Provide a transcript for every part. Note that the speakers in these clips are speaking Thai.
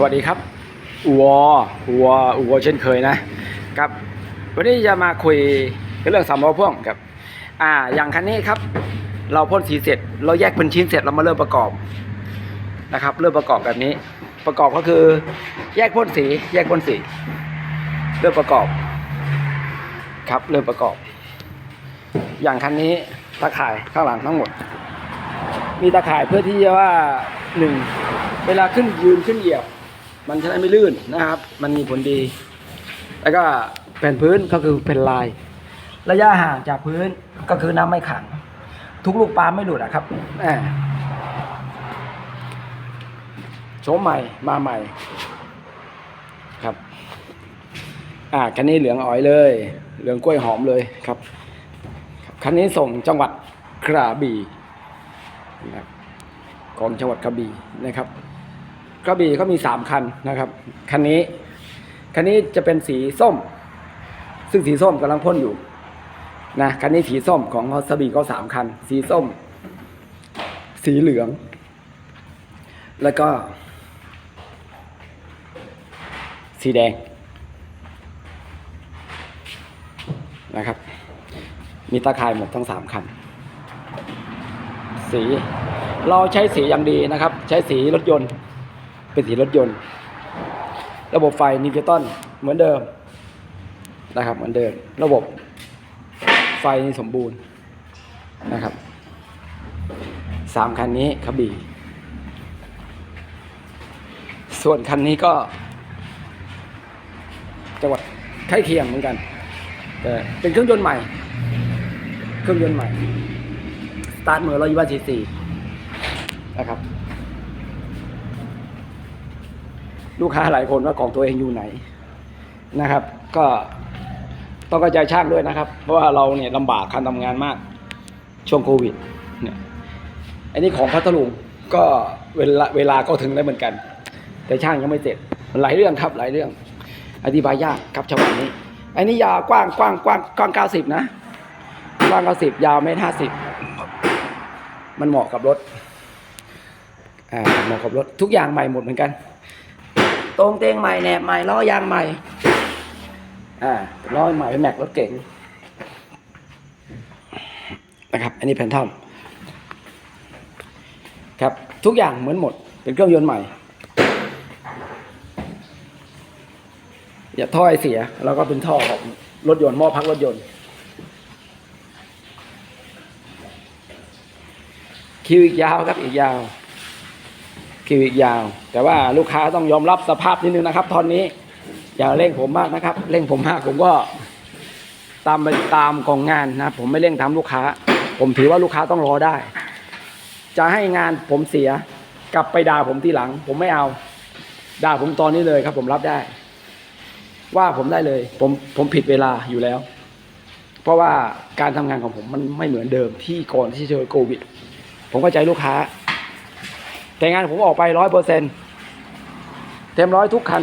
สวัสดีครับอัวอัวอัวเช่นเคยนะครับ วันนี้จะมาคุยเรื่องสามล้อพ่วงครับ อ่า อย่างคันนี้ครับ เราพ่นสีเสร็จ เราแยกเป็นชิ้นเสร็จเรามาเริ่มประกอบนะครับ เริ่มประกอบแบบนี้ ประกอบก็คือแยกพ่นสี แยกพ่นสี เริ่มประกอบ ครับ เริ่มประกอบ อย่างคันนี้ตะข่ายข้างหลังทั้งหมด มีตะข่ายเพื่อที่จะว่าหนึ่งเวลาขึ้นยืนขึ้นเหยียบ มันจะได้ไม่ลื่นนะครับ มันมีผลดี แล้วก็แผ่นพื้นก็คือเป็นลาย ระยะห่างจากพื้นก็คือน้ำไม่ขัง ทุกลูกปลาไม่หลุดอะครับแหมโฉมใหม่มาใหม่ ครับ อ่าคันนี้เหลืองอ๋อยเลย เหลืองกล้วยหอมเลยครับครับคันนี้ส่งจังหวัดกระบี่นะครับของจังหวัดกระบี่นะครับ กระบี่เขามีสามคันนะครับคันนี้คันนี้จะเป็นสีส้ม ซึ่งสีส้มกำลังพ่นอยู่นะคันนี้สีส้มของกระบี่เขาสามคัน สีส้ม สีเหลือง แล้วก็ สีแดงนะครับ มีตาข่ายหมดทั้งสามคัน สี เราใช้สีอย่างดีนะครับ ใช้สีรถยนต์ เป็นสีรถยนต์ ระบบไฟนิวตันเหมือนเดิมนะครับเหมือนเดิม ระบบไฟนี่สมบูรณ์นะครับสามคันนี้ขบีส่วนคันนี้ก็ จังหวัดใกล้เคียงเหมือนกันแต่เป็นเครื่องยนต์ใหม่ เครื่องยนต์ใหม่ สตาร์ทเมื่อร้อยยี่สิบซีซีนะครับ ลูกค้าหลายคนว่าของตัวเองอยู่ไหนนะครับ ก็ต้องกระจายช่างด้วยนะครับ เพราะว่าเราเนี่ยลำบากการทำงานมากช่วงโควิดเนี่ยอันนี้ของพัทลุงก็เวลาเวลาก็ถึงได้เหมือนกัน แต่ช่างยังไม่เสร็จหลายเรื่องครับหลายเรื่อง อธิบายยากครับฉบับนี้ อันนี้ยาวกว้างกว้างกว้างกว้างเก้าสิบนะกว้างเก้าสิบยาวเมตรห้าสิบมันเหมาะกับรถอ่าเหมาะกับรถทุกอย่างใหม่หมดเหมือนกัน ตรงเตงใหม่แหนบใหม่ล้อยางใหม่ อ่าล้อใหม่เป็นแม็กรถเก๋งนะครับ อันนี้แพนทอมครับทุกอย่างเหมือนหมดเป็นเครื่องยนต์ใหม่ อย่าท่อไอเสียแล้วก็เป็นท่อของรถยนต์หม้อพักรถยนต์คิวอีกยาวครับอีกยาว คิวอีกยาว แต่ว่าลูกค้าต้องยอมรับสภาพนิดนึงนะครับตอนนี้ อย่าเร่งผมมากนะครับ เร่งผมมากผมก็ตามไปตามกองงานนะผมไม่เร่งทำลูกค้า ผมถือว่าลูกค้าต้องรอได้ จะให้งานผมเสียกลับไปด่าผมทีหลัง ผมไม่เอาด่าผมตอนนี้เลยครับ ผมรับได้ ว่าผมได้เลย ผมผมผิดเวลาอยู่แล้ว เพราะว่าการทำงานของผมมันไม่เหมือนเดิมที่ก่อนที่เจอโควิด ผมเข้าใจลูกค้า แต่งานผมออกไปร้อยเปอร์เซ็นเต็มร้อยทุกคัน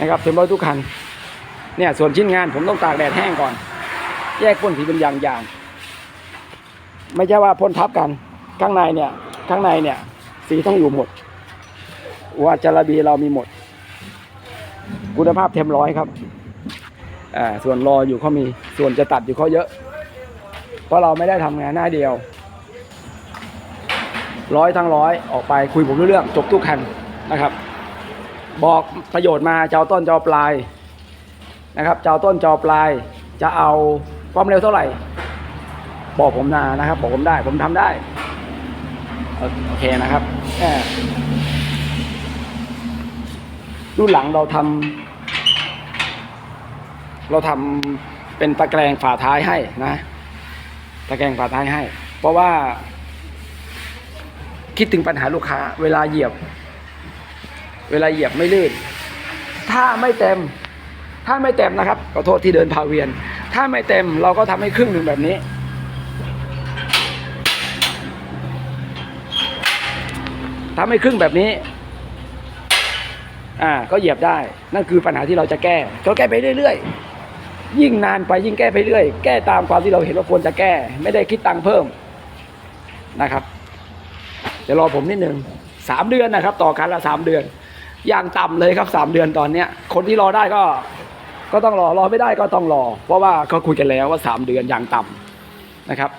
นะครับเต็มร้อยทุกคันเนี่ยส่วนชิ้นงานผมต้องตากแดดแห้งก่อน แยกพ่นสีเป็นอย่างๆไม่ใช่ว่าพ่นทับกันข้างในเนี่ยข้างในเนี่ย สีต้องอยู่หมดว่าจระบีเรามีหมด คุณภาพเต็มร้อยครับอ่าส่วนรออยู่เขามีส่วนจะตัดอยู่เขาเยอะ เพราะเราไม่ได้ทำงานหน้าเดียว ร้อยทั้งร้อยออกไปคุยผมรู้เรื่องจบทุกคันนะครับ บอกประโยชน์มาจะเอาต้นจะเอาปลายนะครับจะเอาต้นจะเอาปลาย จะเอาความเร็วเท่าไหร่ บอกผมนานะครับ บอกผมได้ผมทำได้โอเคนะครับรุ่นหลังเราทำเราทำเป็นตะแกรงฝาท้ายให้นะ ตะแกรงฝาท้ายให้ เพราะว่า คิดถึงปัญหาลูกค้า เวลาเหยียบ เวลาเหยียบไม่ลื่น ถ้าไม่เต็ม ถ้าไม่เต็มนะครับขอโทษที่เดินพาเวียน ถ้าไม่เต็มเราก็ทำให้ครึ่งหนึ่งแบบนี้ทำให้ครึ่งแบบนี้ อ่า ก็เหยียบได้ นั่นคือปัญหาที่เราจะแก้ก็แก้ไปเรื่อยๆ ยิ่งนานไปยิ่งแก้ไปเรื่อย แก้ตามความที่เราเห็นว่าควรจะแก้ ไม่ได้คิดตังค์เพิ่มนะครับ เดี๋ยวรอผมนิดหนึ่งสามเดือนนะครับ ต่อคันละสามเดือน อย่างต่ำเลยครับสามเดือนตอนเนี้ย คนที่รอได้ก็ ก็ต้องรอรอไม่ได้ก็ต้องรอ เพราะว่าเขาคุยกันแล้วว่าสามเดือนอย่างต่ำนะครับ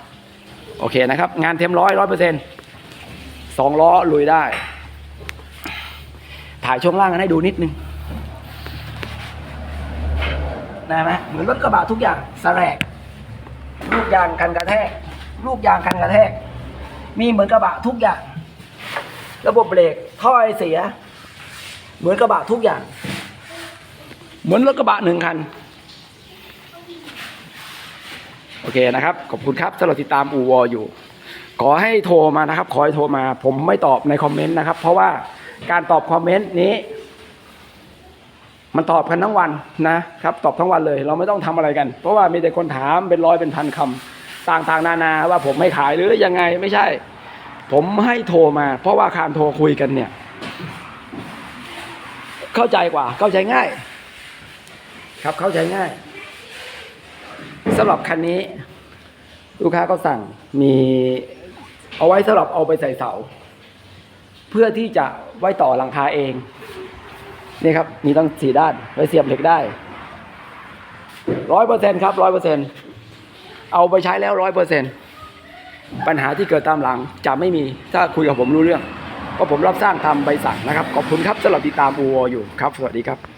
โอเคนะครับ งานเต็มร้อยร้อยเปอร์เซ็นต์สองล้อลุยได้ ถ่ายช่วงล่างกันให้ดูนิดนึงได้ไหมเหมือนรถกระบะทุกอย่างสแลกลูกยางกันกระแทก ลูกยางกันกระแทก มีเหมือนกระบะทุกอย่าง ระบบเบรกท่อไอเสีย เหมือนกระบะทุกอย่าง เหมือนรถกระบะหนึ่งคัน โอเคนะครับ ขอบคุณครับสำหรับติดตามอูวออยู่ ขอให้โทรมานะครับ ขอให้โทรมา ผมไม่ตอบในคอมเมนต์นะครับ เพราะว่าการตอบคอมเมนต์นี้ มันตอบกันทั้งวันนะครับ ตอบทั้งวันเลย เราไม่ต้องทำอะไรกัน เพราะว่ามีแต่คนถามเป็นร้อยเป็นพันคำต่างๆ นานาว่าผมไม่ขายหรือยังไงไม่ใช่ ผมให้โทรมา เพราะว่าการโทรคุยกันเนี่ย เข้าใจกว่า เข้าใจง่าย ครับเข้าใจง่ายสำหรับคันนี้ ลูกค้าก็สั่งมีเอาไว้สำหรับเอาไปใส่เสา เพื่อที่จะไว้ต่อหลังคาเองนี่ครับมีตั้งสี่ด้านไว้เสียบเหล็กได้ร้อยเปอร์เซ็นครับร้อยเปอร์เซ็นเอาไปใช้แล้วร้อยเปอร์เซ็นต์ ปัญหาที่เกิดตามหลังจะไม่มีถ้าคุยกับผมรู้เรื่องเพราะผมรับสร้างทำใบสั่งนะครับขอบคุณครับสำหรับติดตามอูวอยู่ครับ สวัสดีครับ